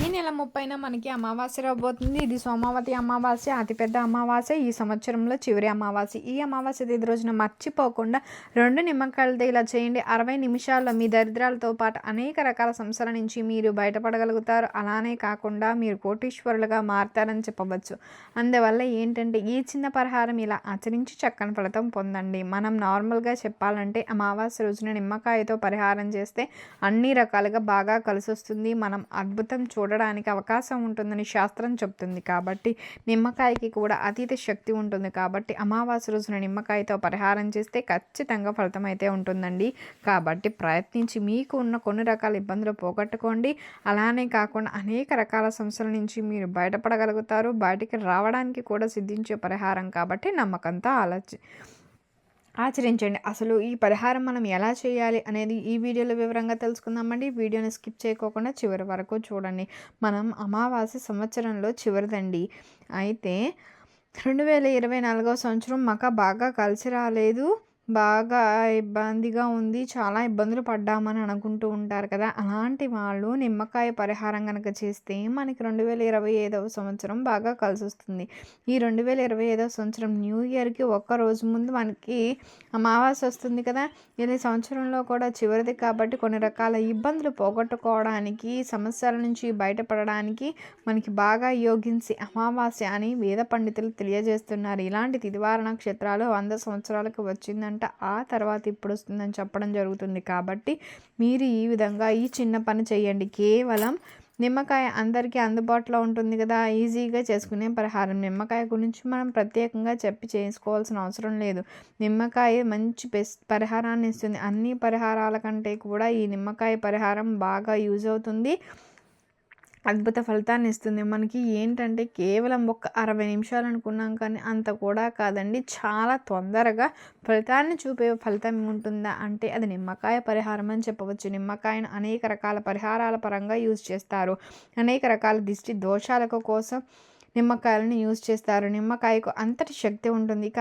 ఈ నెల ముప్పైన మనకి అమావాస్య రాబోతుంది. ఇది సోమావతి అమావాస్య అతిపెద్ద అమావాస్య ఈ సంవత్సరంలో చివరి అమావాస్య. ఈ అమావాస్య తేదీ రోజున మర్చిపోకుండా రెండు నిమ్మకాయలతో ఇలా చేయండి. అరవై నిమిషాల్లో మీ దరిద్రాలతో పాటు అనేక రకాల సంస్థల నుంచి మీరు బయటపడగలుగుతారు. అలానే కాకుండా మీరు కోటీశ్వరులుగా మారుతారని చెప్పవచ్చు. అందువల్ల ఏంటంటే ఈ చిన్న పరిహారం ఇలా ఆచరించి చక్కని ఫలితం పొందండి. మనం నార్మల్గా చెప్పాలంటే అమావాస్య రోజున నిమ్మకాయతో పరిహారం చేస్తే అన్ని రకాలుగా బాగా కలిసి వస్తుంది మనం అద్భుతం చూ చూడడానికి అవకాశం ఉంటుందని శాస్త్రం చెప్తుంది. కాబట్టి నిమ్మకాయకి కూడా అతీత శక్తి ఉంటుంది. కాబట్టి అమావాస్య రోజున నిమ్మకాయతో పరిహారం చేస్తే ఖచ్చితంగా ఫలితం అయితే ఉంటుందండి. కాబట్టి ప్రయత్నించి మీకు ఉన్న కొన్ని రకాల ఇబ్బందులు పోగొట్టుకోండి. అలానే కాకుండా అనేక రకాల సమస్యల నుంచి మీరు బయటపడగలుగుతారు. బయటికి రావడానికి కూడా సిద్ధించే పరిహారం కాబట్టి నమ్మకంతో ఆలోచి ఆచరించండి. అసలు ఈ పరిహారం మనం ఎలా చేయాలి అనేది ఈ వీడియోలో వివరంగా తెలుసుకుందామండి. వీడియోని స్కిప్ చేయకోకుండా చివరి వరకు చూడండి. మనం అమావాస్య సంవత్సరంలో చివరిదండి. అయితే రెండు వేల ఇరవై నాలుగవ సంవత్సరం మాకు బాగా కలిసి రాలేదు. బాగా ఇబ్బందిగా ఉంది. చాలా ఇబ్బందులు పడ్డామని అనుకుంటూ ఉంటారు కదా. అలాంటి వాళ్ళు నిమ్మకాయ పరిహారం కనుక చేస్తే మనకి రెండు వేల ఇరవై ఐదవ సంవత్సరం బాగా కలిసి వస్తుంది ఈ రెండు వేల ఇరవై ఐదవ సంవత్సరం న్యూ ఇయర్కి ఒక్క రోజు ముందు మనకి అమావాస్య వస్తుంది కదా. ఇది సంవత్సరంలో కూడా చివరిది కాబట్టి కొన్ని రకాల ఇబ్బందులు పోగొట్టుకోవడానికి సమస్యల నుంచి బయటపడడానికి మనకి బాగా యోగించి అమావాస్య అని వేద పండితులు తెలియజేస్తున్నారు. ఇలాంటి తిదివార నక్షత్రాలు వంద సంవత్సరాలకు వచ్చిందంటే ఆ తర్వాత ఇప్పుడు వస్తుందని చెప్పడం జరుగుతుంది. కాబట్టి మీరు ఈ విధంగా ఈ చిన్న పని చేయండి. కేవలం నిమ్మకాయ అందరికీ అందుబాటులో ఉంటుంది కదా. ఈజీగా చేసుకునే పరిహారం. నిమ్మకాయ గురించి మనం ప్రత్యేకంగా చెప్పి చేసుకోవాల్సిన అవసరం లేదు. నిమ్మకాయ మంచి బెస్ట్ పరిహారాన్ని ఇస్తుంది. అన్ని పరిహారాల కంటే కూడా ఈ నిమ్మకాయ పరిహారం బాగా యూజ్ అవుతుంది. అద్భుత ఫలితాన్ని ఇస్తుంది. మనకి ఏంటంటే కేవలం ఒక అరవై నిమిషాలు అనుకున్నాం కానీ అంత కూడా కాదండి. చాలా తొందరగా ఫలితాన్ని చూపే ఫలితం ఉంటుందా అంటే అది నిమ్మకాయ పరిహారం అని చెప్పవచ్చు. నిమ్మకాయను అనేక రకాల పరిహారాల పరంగా యూజ్ చేస్తారు. అనేక రకాల దిష్టి దోషాలకు కోసం నిమ్మకాయలను యూజ్ చేస్తారు. నిమ్మకాయకు అంతటి శక్తి ఉంటుంది. ఇక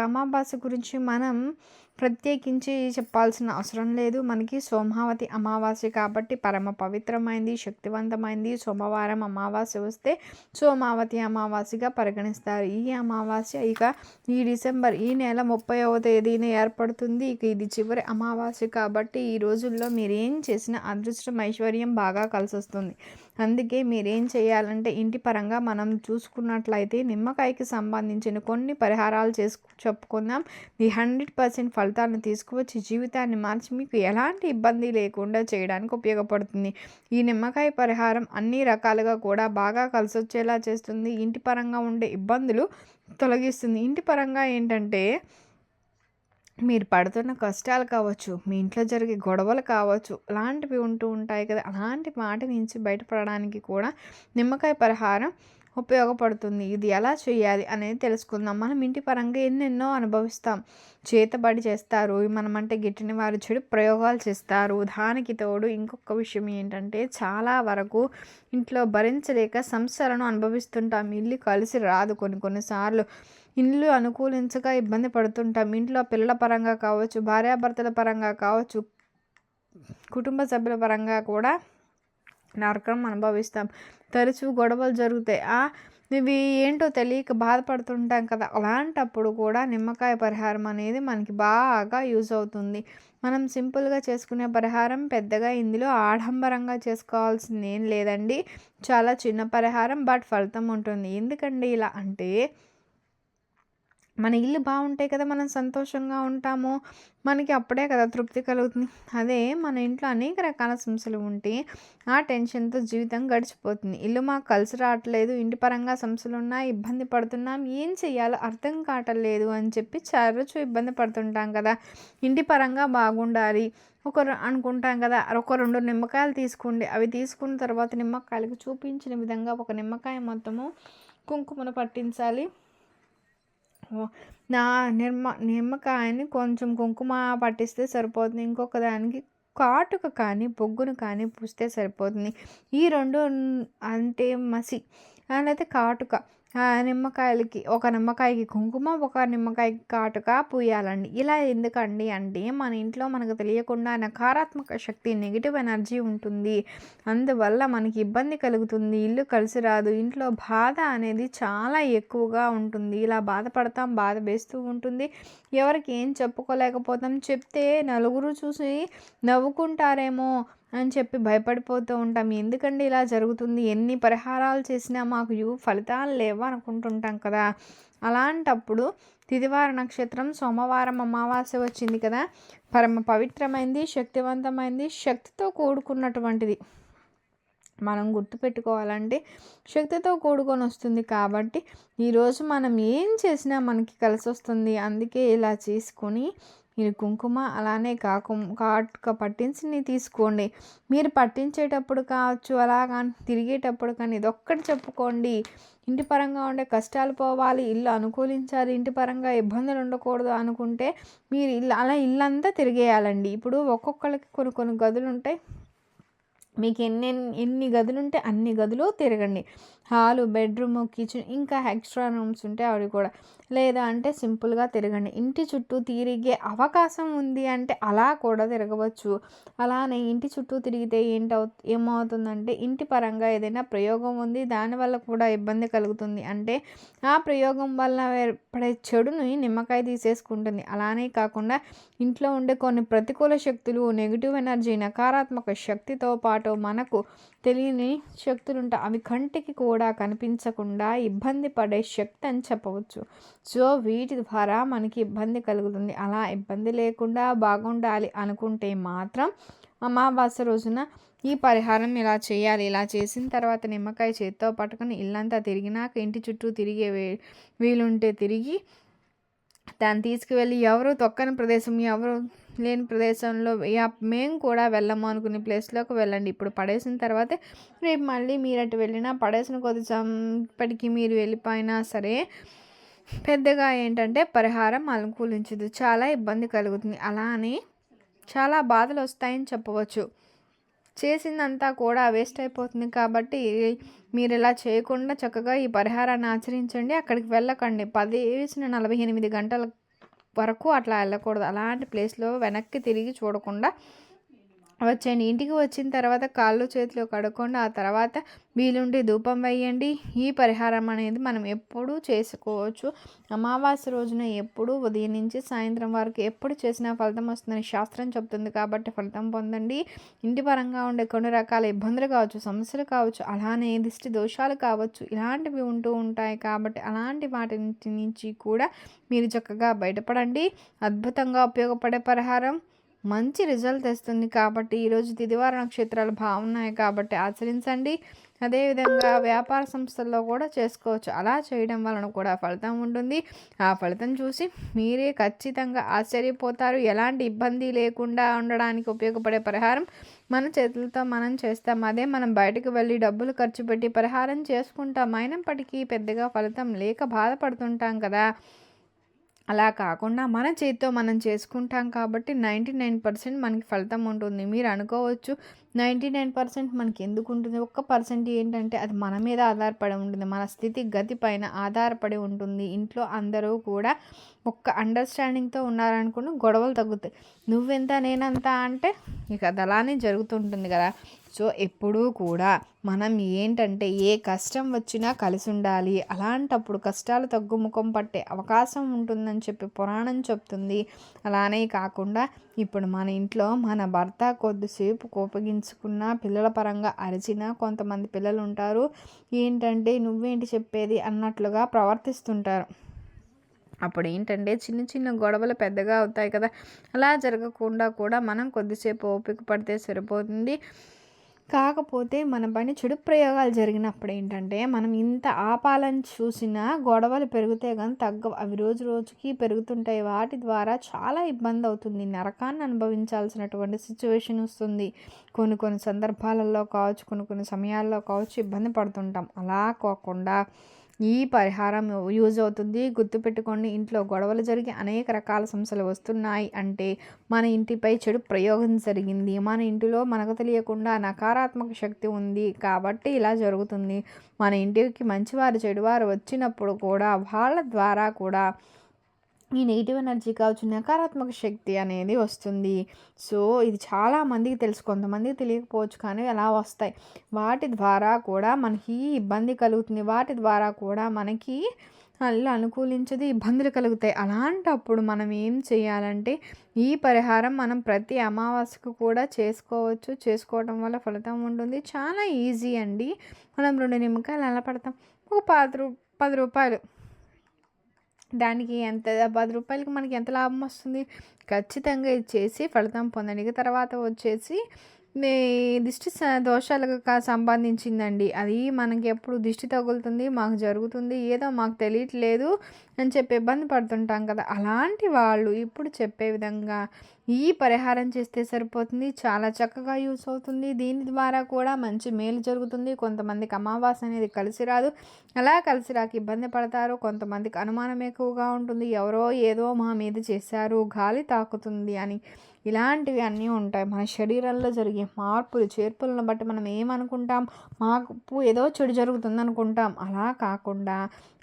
గురించి మనం ప్రత్యేకించి చెప్పాల్సిన అవసరం లేదు. మనకి సోమావతి అమావాస్య కాబట్టి పరమ పవిత్రమైంది శక్తివంతమైంది. సోమవారం అమావాస్య వస్తే సోమావతి అమావాస్యగా పరిగణిస్తారు. ఈ అమావాస్య ఇక ఈ డిసెంబర్ ఈ నెల ముప్పైవ తేదీన ఏర్పడుతుంది. ఇక ఇది చివరి అమావాస్య కాబట్టి ఈ రోజుల్లో మీరు ఏం చేసినా అదృష్టం ఐశ్వర్యం బాగా కలిసి వస్తుంది అందుకే మీరేం చేయాలంటే ఇంటి పరంగా మనం చూసుకున్నట్లయితే నిమ్మకాయకి సంబంధించిన కొన్ని పరిహారాలు చేసు చెప్పుకుందాం ది హండ్రెడ్ పర్సెంట్ ఫలితాలను తీసుకువచ్చి జీవితాన్ని మార్చి మీకు ఎలాంటి ఇబ్బంది లేకుండా చేయడానికి ఉపయోగపడుతుంది. ఈ నిమ్మకాయ పరిహారం అన్ని రకాలుగా కూడా బాగా కలిసి వచ్చేలా చేస్తుంది. ఇంటి పరంగా ఉండే ఇబ్బందులు తొలగిస్తుంది. ఇంటి పరంగా ఏంటంటే మీరు పడుతున్న కష్టాలు కావచ్చు మీ ఇంట్లో జరిగే గొడవలు కావచ్చు అలాంటివి ఉంటూ ఉంటాయి కదా. అలాంటి వాటి నుంచి బయటపడడానికి కూడా నిమ్మకాయ పరిహారం ఉపయోగపడుతుంది. ఇది ఎలా చేయాలి అనేది తెలుసుకుందాం. మనం ఇంటి పరంగా ఎన్నెన్నో అనుభవిస్తాం. చేతబడి చేస్తారు. మనం అంటే గిట్టిన వారు చెడు ప్రయోగాలు చేస్తారు. దానికి తోడు ఇంకొక విషయం ఏంటంటే చాలా వరకు ఇంట్లో భరించలేక సంస్థలను అనుభవిస్తుంటాం. ఇల్లు కలిసి రాదు కొన్ని కొన్నిసార్లు ఇల్లు అనుకూలించక ఇబ్బంది పడుతుంటాం. ఇంట్లో పిల్లల పరంగా కావచ్చు భార్యాభర్తల పరంగా కావచ్చు కుటుంబ సభ్యుల పరంగా కూడా నరకం అనుభవిస్తాం. తరచూ గొడవలు జరుగుతాయి. ఇవి ఏంటో తెలియక బాధపడుతుంటాం కదా. అలాంటప్పుడు కూడా నిమ్మకాయ పరిహారం అనేది మనకి బాగా యూజ్ అవుతుంది. మనం సింపుల్గా చేసుకునే పరిహారం పెద్దగా ఇందులో ఆడంబరంగా చేసుకోవాల్సింది ఏం లేదండి. చాలా చిన్న పరిహారం బట్ ఫలితం ఉంటుంది. ఎందుకండి ఇలా అంటే మన ఇల్లు బాగుంటే కదా మనం సంతోషంగా ఉంటాము. మనకి అప్పుడే కదా తృప్తి కలుగుతుంది. అదే మన ఇంట్లో అనేక రకాల సమస్యలు ఉంటే ఆ టెన్షన్తో జీవితం గడిచిపోతుంది. ఇల్లు మాకు కలిసి రావట్లేదు. ఇంటి పరంగా సమస్యలు ఉన్నాయి ఇబ్బంది పడుతున్నాం ఏం చెయ్యాలో అర్థం కావట్లేదు అని చెప్పి చరచు ఇబ్బంది పడుతుంటాం కదా. ఇంటి పరంగా బాగుండాలి. ఒకరు అనుకుంటాం కదా ఒక రెండు నిమ్మకాయలు తీసుకోండి. అవి తీసుకున్న తర్వాత నిమ్మకాయలకు చూపించిన విధంగా ఒక నిమ్మకాయ మొత్తము కుంకుమను పట్టించాలి. నా నిమ్మ నిమ్మకాయని కొంచెం కుంకుమ పట్టిస్తే సరిపోతుంది. ఇంకొక దానికి కాటుక కానీ బొగ్గును కానీ పూస్తే సరిపోతుంది. ఈ రెండు అంటే మసి అయితే కాటుక. నిమ్మకాయలకి ఒక నిమ్మకాయకి కుంకుమ ఒక నిమ్మకాయకి కాటుక పూయాలండి. ఇలా ఎందుకండి అంటే మన ఇంట్లో మనకు తెలియకుండా నకారాత్మక శక్తి నెగిటివ్ ఎనర్జీ ఉంటుంది. అందువల్ల మనకి ఇబ్బంది కలుగుతుంది ఇల్లు కలిసి రాదు ఇంట్లో బాధ అనేది చాలా ఎక్కువగా ఉంటుంది. ఇలా బాధపడతాం బాధ వేస్తూ ఉంటుంది. ఎవరికి ఏం చెప్పుకోలేకపోతాం చెప్తే నలుగురు చూసి నవ్వుకుంటారేమో. అని చెప్పి భయపడిపోతూ ఉంటాం. ఎందుకండి ఇలా జరుగుతుంది? ఎన్ని పరిహారాలు చేసినా మాకు యు ఫలితాలు లేవు అనుకుంటుంటాం కదా. అలాంటప్పుడు తిదివార నక్షత్రం సోమవారం అమావాస్య వచ్చింది కదా. పరమ పవిత్రమైంది శక్తివంతమైంది శక్తితో కూడుకున్నటువంటిది. మనం గుర్తుపెట్టుకోవాలంటే శక్తితో కూడుకొని వస్తుంది కాబట్టి ఈరోజు మనం ఏం చేసినా మనకి కలిసి వస్తుంది అందుకే ఇలా చేసుకొని మీరు కుంకుమ అలానే కాకు కాటుక పట్టించిని తీసుకోండి. మీరు పట్టించేటప్పుడు కావచ్చు అలాగా తిరిగేటప్పుడు కానీ ఇదొక్కటి చెప్పుకోండి. ఇంటి పరంగా ఉండే కష్టాలు పోవాలి ఇల్లు అనుకూలించాలి ఇంటి పరంగా ఇబ్బందులు ఉండకూడదు అనుకుంటే మీరు ఇల్లు అలా ఇల్లంతా తిరిగేయాలండి. ఇప్పుడు ఒక్కొక్కరికి కొన్ని కొన్ని గదులు ఉంటాయి మీకు ఎన్ని ఎన్ని గదులు ఉంటే అన్ని గదులు తిరగండి. హాలు బెడ్రూమ్ కిచెన్ ఇంకా ఎక్స్ట్రా రూమ్స్ ఉంటే అవి కూడా. లేదా అంటే సింపుల్గా తిరగండి. ఇంటి చుట్టూ తిరిగే అవకాశం ఉంది అంటే అలా కూడా తిరగవచ్చు. అలానే ఇంటి చుట్టూ తిరిగితే ఏంటవు ఏమవుతుందంటే ఇంటి పరంగా ఏదైనా ప్రయోగం ఉంది దానివల్ల కూడా ఇబ్బంది కలుగుతుంది. అంటే ఆ ప్రయోగం వల్ల ఏర్పడే చెడుని నిమ్మకాయ తీసేసుకుంటుంది. అలానే కాకుండా ఇంట్లో ఉండే కొన్ని ప్రతికూల శక్తులు నెగిటివ్ ఎనర్జీ నకారాత్మక శక్తితో పాటు మనకు తెలియని శక్తులు ఉంటాయి అవి కంటికి కూడా కనిపించకుండా ఇబ్బంది పడే శక్తి అని చెప్పవచ్చు. సో వీటి ద్వారా మనకి ఇబ్బంది కలుగుతుంది. అలా ఇబ్బంది లేకుండా బాగుండాలి అనుకుంటే మాత్రం అమావాస్య రోజున ఈ పరిహారం ఇలా చేయాలి. ఇలా చేసిన తర్వాత నిమ్మకాయ చేత్తో పట్టుకొని ఇల్లంతా తిరిగినాక ఇంటి చుట్టూ తిరిగే వీలుంటే తిరిగి దాన్ని తీసుకువెళ్ళి ఎవరు తొక్కని ప్రదేశం ఎవరు లేని ప్రదేశంలో మేము కూడా వెళ్ళము అనుకునే ప్లేస్లోకి వెళ్ళండి. ఇప్పుడు పడేసిన తర్వాత రేపు మళ్ళీ మీరు అటు వెళ్ళినా పడేసిన కొద్ది సంపటికి మీరు వెళ్ళిపోయినా సరే పెద్దగా ఏంటంటే పరిహారం అనుకూలించదు చాలా ఇబ్బంది కలుగుతుంది. అలానే చాలా బాధలు వస్తాయని చెప్పవచ్చు. చేసిందంతా కూడా వేస్ట్ అయిపోతుంది కాబట్టి మీరు ఇలా చేయకుండా చక్కగా ఈ పరిహారాన్ని ఆచరించండి. అక్కడికి వెళ్ళకండి. పది వేసిన నలభై ఎనిమిది గంటల వరకు అట్లా వెళ్ళకూడదు. అలాంటి ప్లేస్లో వెనక్కి తిరిగి చూడకుండా వచ్చేయండి. ఇంటికి వచ్చిన తర్వాత కాళ్ళు చేతులు కడుక్కోండి. ఆ తర్వాత వీలుండి ధూపం వేయండి. ఈ పరిహారం అనేది మనం ఎప్పుడూ చేసుకోవచ్చు. అమావాస్య రోజున ఎప్పుడు ఉదయం నుంచి సాయంత్రం వరకు ఎప్పుడు చేసినా ఫలితం వస్తుందని శాస్త్రం చెప్తుంది కాబట్టి ఫలితం పొందండి. ఇంటి పరంగా ఉండే కొన్ని రకాల ఇబ్బందులు కావచ్చు సమస్యలు కావచ్చు అలానే దిష్టి దోషాలు కావచ్చు ఇలాంటివి ఉంటూ ఉంటాయి కాబట్టి అలాంటి వాటి నుంచి కూడా మీరు చక్కగా బయటపడండి. అద్భుతంగా ఉపయోగపడే పరిహారం. మంచి రిజల్ట్ తెస్తుంది కాబట్టి ఈరోజు తిదివార నక్షత్రాలు బాగున్నాయి కాబట్టి ఆచరించండి. అదేవిధంగా వ్యాపార సంస్థల్లో కూడా చేసుకోవచ్చు. అలా చేయడం వలన కూడా ఫలితం ఉంటుంది. ఆ ఫలితం చూసి మీరే ఖచ్చితంగా ఆశ్చర్యపోతారు. ఎలాంటి ఇబ్బంది లేకుండా ఉండడానికి ఉపయోగపడే పరిహారం మన చేతులతో మనం చేస్తాం. అదే మనం బయటకు వెళ్ళి డబ్బులు ఖర్చు పెట్టి పరిహారం చేసుకుంటాం. అయినప్పటికీ పెద్దగా ఫలితం లేక బాధపడుతుంటాం కదా. అలా కాకుండా మన చేతితో మనం చేసుకుంటాం కాబట్టి నైంటీ నైన్ పర్సెంట్ మనకి ఫలితం ఉంటుంది. మీరు అనుకోవచ్చు నైంటీ నైన్ పర్సెంట్ మనకి ఎందుకు ఉంటుంది ఒక్క పర్సెంట్ ఏంటంటే అది మన మీద ఆధారపడి ఉంటుంది. మన స్థితి గతి పైన ఆధారపడి ఉంటుంది. ఇంట్లో అందరూ కూడా ఒక్క అండర్స్టాండింగ్తో ఉన్నారనుకుని గొడవలు తగ్గుతాయి. నువ్వెంత నేనంత అంటే ఇక అది అలానే జరుగుతుంటుంది కదా. సో ఎప్పుడూ కూడా మనం ఏంటంటే ఏ కష్టం వచ్చినా కలిసి ఉండాలి. అలాంటప్పుడు కష్టాలు తగ్గుముఖం పట్టే అవకాశం ఉంటుందని చెప్పి పురాణం చెప్తుంది. అలానే కాకుండా ఇప్పుడు మన ఇంట్లో మన భర్త కొద్దిసేపు కోపగించుకున్నా పిల్లల పరంగా అరిచినా కొంతమంది పిల్లలు ఉంటారు ఏంటంటే నువ్వేంటి చెప్పేది అన్నట్లుగా ప్రవర్తిస్తుంటారు. అప్పుడు ఏంటంటే చిన్న చిన్న గొడవలు పెద్దగా అవుతాయి కదా. అలా జరగకుండా కూడా మనం కొద్దిసేపు ఓపిక పడితే సరిపోతుంది. కాకపోతే మన పని చెడు ప్రయోగాలు జరిగినప్పుడు ఏంటంటే మనం ఇంత ఆపాలని చూసినా గొడవలు పెరిగితే కానీ తగ్గ అవి రోజు రోజుకి పెరుగుతుంటాయి. వాటి ద్వారా చాలా ఇబ్బంది అవుతుంది. నరకాన్ని అనుభవించాల్సినటువంటి సిచ్యువేషన్ వస్తుంది. కొన్ని కొన్ని సందర్భాలలో కావచ్చు కొన్ని కొన్ని సమయాల్లో కావచ్చు ఇబ్బంది పడుతుంటాం. అలా కాకుండా ఈ పరిహారం యూజ్ అవుతుంది. గుర్తుపెట్టుకోండి ఇంట్లో గొడవలు జరిగి అనేక రకాల సమస్యలు వస్తున్నాయి అంటే మన ఇంటిపై చెడు ప్రయోగం జరిగింది. మన ఇంటిలో మనకు తెలియకుండా నకారాత్మక శక్తి ఉంది కాబట్టి ఇలా జరుగుతుంది. మన ఇంటికి మంచివారు చెడువారు వచ్చినప్పుడు కూడా వాళ్ళ ద్వారా కూడా ఈ నెగిటివ్ ఎనర్జీ కావచ్చు నకారాత్మక శక్తి అనేది వస్తుంది. సో ఇది చాలా మందికి తెలుసు. కొంతమందికి తెలియకపోవచ్చు కానీ అలా వస్తాయి. వాటి ద్వారా కూడా మనకి ఇబ్బంది కలుగుతుంది. వాటి ద్వారా కూడా మనకి అల్లు అనుకూలించదు ఇబ్బందులు కలుగుతాయి. అలాంటప్పుడు మనం ఏం చేయాలంటే ఈ పరిహారం మనం ప్రతి అమావాస్యకు కూడా చేసుకోవచ్చు. చేసుకోవడం వల్ల ఫలితం ఉంటుంది. చాలా ఈజీ అండి. మనం రెండు నిమ్మకాయలు ఎలా పడతాం. ఒక పది రూ పది రూపాయలు. దానికి ఎంత పది రూపాయలకి మనకి ఎంత లాభం వస్తుంది? ఖచ్చితంగా ఇది చేసి ఫలితం పొందండి. తర్వాత వచ్చేసి మీ దిష్టి దోషాలకు సంబంధించిందండి. అది మనకి ఎప్పుడు దిష్టి తగులుతుంది మాకు జరుగుతుంది ఏదో మాకు తెలియట్లేదు అని చెప్పి ఇబ్బంది పడుతుంటాం కదా. అలాంటి వాళ్ళు ఇప్పుడు చెప్పే విధంగా ఈ పరిహారం చేస్తే సరిపోతుంది చాలా చక్కగా యూస్ అవుతుంది. దీని ద్వారా కూడా మంచి మేలు జరుగుతుంది. కొంతమందికి అమావాస్య అనేది కలిసి రాదు. అలా కలిసి రాక ఇబ్బంది పడతారు. కొంతమందికి అనుమానం ఎక్కువగా ఉంటుంది. ఎవరో ఏదో మా మీద చేశారు గాలి తాకుతుంది అని. ఇలాంటివి అన్నీ ఉంటాయి. మన శరీరంలో జరిగే మార్పులు చేర్పులను బట్టి మనం ఏమనుకుంటాం? మాకు ఏదో చెడు జరుగుతుంది అనుకుంటాం అలా కాకుండా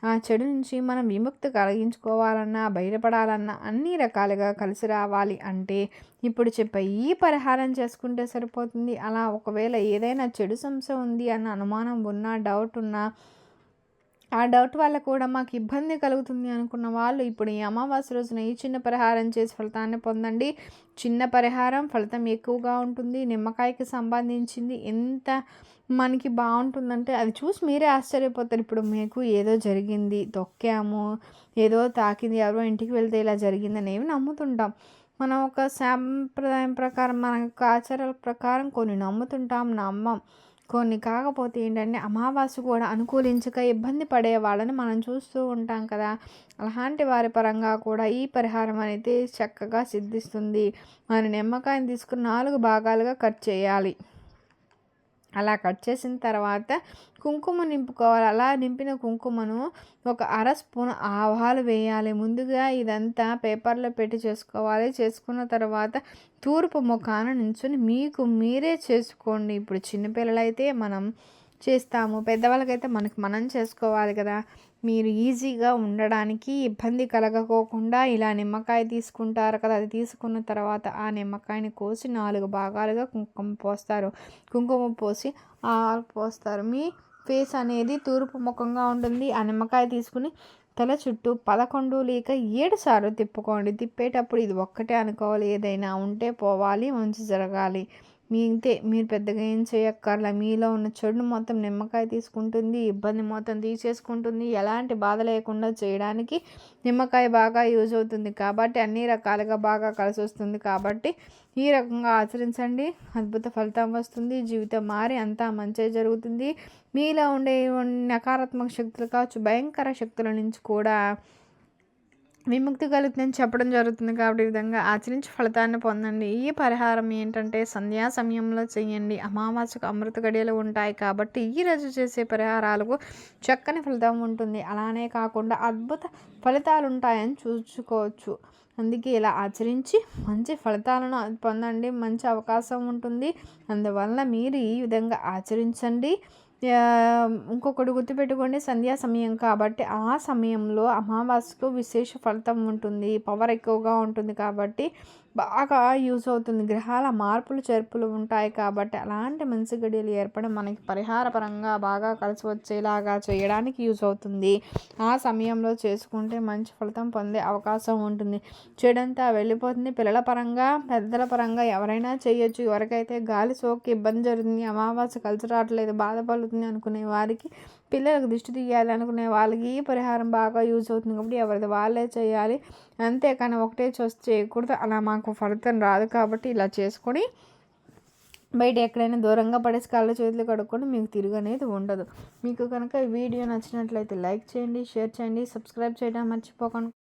ఆ చెడు నుంచి మనం విముక్తి కలిగించుకోవాలన్నా బయటపడాలన్నా అన్ని రకాలుగా కలిసి రావాలి అంటే ఇప్పుడు చెప్పే ఈ పరిహారం చేసుకుంటే సరిపోతుంది. అలా ఒకవేళ ఏదైనా చెడు సమస్య ఉంది అన్న అనుమానం ఉన్నా డౌట్ ఉన్నా ఆ డౌట్ వల్ల కూడా మాకు ఇబ్బంది కలుగుతుంది అనుకున్న వాళ్ళు ఇప్పుడు ఈ అమావాస్య రోజున ఈ చిన్న పరిహారం చేసి ఫలితాన్ని పొందండి. చిన్న పరిహారం ఫలితం ఎక్కువగా ఉంటుంది. నిమ్మకాయకి సంబంధించింది ఎంత మనకి బాగుంటుందంటే అది చూసి మీరే ఆశ్చర్యపోతారు. ఇప్పుడు మీకు ఏదో జరిగింది తొక్కాము ఏదో తాకింది ఎవరో ఇంటికి వెళ్తే ఇలా జరిగిందని ఏమి నమ్ముతుంటాం. మనం ఒక సాంప్రదాయం ప్రకారం మన యొక్క ఆచారాల ప్రకారం కొన్ని నమ్ముతుంటాం నమ్మం. కొన్ని కాకపోతే ఏంటంటే అమావాస్య కూడా అనుకూలించక ఇబ్బంది పడే వాళ్ళని మనం చూస్తూ ఉంటాం కదా. అలాంటి వారి పరంగా కూడా ఈ పరిహారం అనేది చక్కగా సిద్ధిస్తుంది. మన నిమ్మకాయని తీసుకుని నాలుగు భాగాలుగా కట్ చేయాలి. అలా కట్ చేసిన తర్వాత కుంకుమ నింపుకోవాలి? అలా నింపిన కుంకుమను ఒక అర స్పూన్ ఆవాలు వేయాలి. ముందుగా ఇదంతా పేపర్లో పెట్టి చేసుకోవాలి. చేసుకున్న తర్వాత తూర్పు ముఖాన నించుని మీకు మీరే చేసుకోండి. ఇప్పుడు చిన్నపిల్లలైతే మనం చేస్తాము. పెద్దవాళ్ళకైతే మనకి మనం చేసుకోవాలి కదా. మీరు ఈజీగా ఉండడానికి ఇబ్బంది కలగకోకుండా ఇలా నిమ్మకాయ తీసుకుంటారు కదా. అది తీసుకున్న తర్వాత ఆ నిమ్మకాయని కోసి నాలుగు భాగాలుగా కుంకుమ పోస్తారు. కుంకుమ పోసి ఆలు పోస్తారు. మీ ఫేస్ అనేది తూర్పు ముఖంగా ఉంటుంది. ఆ నిమ్మకాయ తీసుకుని తల చుట్టూ పదకొండు లేక ఏడు సార్లు తిప్పుకోండి. తిప్పేటప్పుడు ఇది ఒక్కటే అనుకోవాలి. ఏదైనా ఉంటే పోవాలి మంచి జరగాలి. మీ ఇంతే మీరు పెద్దగా ఏం చేయక్కర్లా. మీలో ఉన్న చెడును మొత్తం నిమ్మకాయ తీసుకుంటుంది ఇబ్బంది మొత్తం తీసేసుకుంటుంది. ఎలాంటి బాధ లేకుండా చేయడానికి నిమ్మకాయ బాగా యూజ్ అవుతుంది. కాబట్టి అన్ని రకాలుగా బాగా కలిసి వస్తుంది. కాబట్టి ఈ రకంగా ఆచరించండి. అద్భుత ఫలితం వస్తుంది. జీవితం మారి అంతా మంచిగా జరుగుతుంది. మీలో ఉండే నకారాత్మక శక్తులు కావచ్చు భయంకర శక్తుల నుంచి కూడా విముక్తి కలుగుతుందని చెప్పడం జరుగుతుంది కాబట్టి ఈ విధంగా ఆచరించి ఫలితాన్ని పొందండి. ఈ పరిహారం ఏంటంటే సంధ్యా సమయంలో చేయండి. అమావాస్యకు అమృత గడియలు ఉంటాయి కాబట్టి ఈ రోజు చేసే పరిహారాలకు చక్కని ఫలితం ఉంటుంది. అలానే కాకుండా అద్భుత ఫలితాలు ఉంటాయని చూసుకోవచ్చు అందుకే ఇలా ఆచరించి మంచి ఫలితాలను పొందండి. మంచి అవకాశం ఉంటుంది. అందువల్ల మీరు ఈ విధంగా ఆచరించండి. ఇంకొకటి గుర్తుపెట్టుకోండి సంధ్యా సమయం కాబట్టి ఆ సమయంలో అమావాస్యకు విశేష ఫలితం ఉంటుంది. పవర్ ఎక్కువగా ఉంటుంది కాబట్టి బాగా యూజ్ అవుతుంది. గ్రహాల మార్పులు చేర్పులు ఉంటాయి కాబట్టి అలాంటి మంచి గడియలు ఏర్పడం మనకి పరిహార పరంగా బాగా కలిసి వచ్చేలాగా చేయడానికి యూజ్ అవుతుంది. ఆ సమయంలో చేసుకుంటే మంచి ఫలితం పొందే అవకాశం ఉంటుంది. చెడంతా వెళ్ళిపోతుంది. పిల్లల పరంగా పెద్దల పరంగా ఎవరైనా చేయొచ్చు. ఎవరికైతే గాలి సోకి ఇబ్బంది జరుగుతుంది అమావాస్య కలిసి రావట్లేదు బాధపడుతుంది అనుకునే వారికి పిల్లలకు దిష్టి తీయాలి అనుకునే వాళ్ళకి ఈ పరిహారం బాగా యూజ్ అవుతుంది కాబట్టి ఎవరిది వాళ్ళే చేయాలి. అంతేకాని ఒకటే చూసి చేయకూడదు. అలా మాకు ఫలితం రాదు కాబట్టి ఇలా చేసుకొని బయట ఎక్కడైనా దూరంగా పడేసి కాళ్ళ చేతులు కడుక్కొని మీకు తిరుగు అనేది ఉండదు. మీకు కనుక ఈ వీడియో నచ్చినట్లయితే లైక్ చేయండి షేర్ చేయండి సబ్స్క్రైబ్ చేయడం మర్చిపోకండి.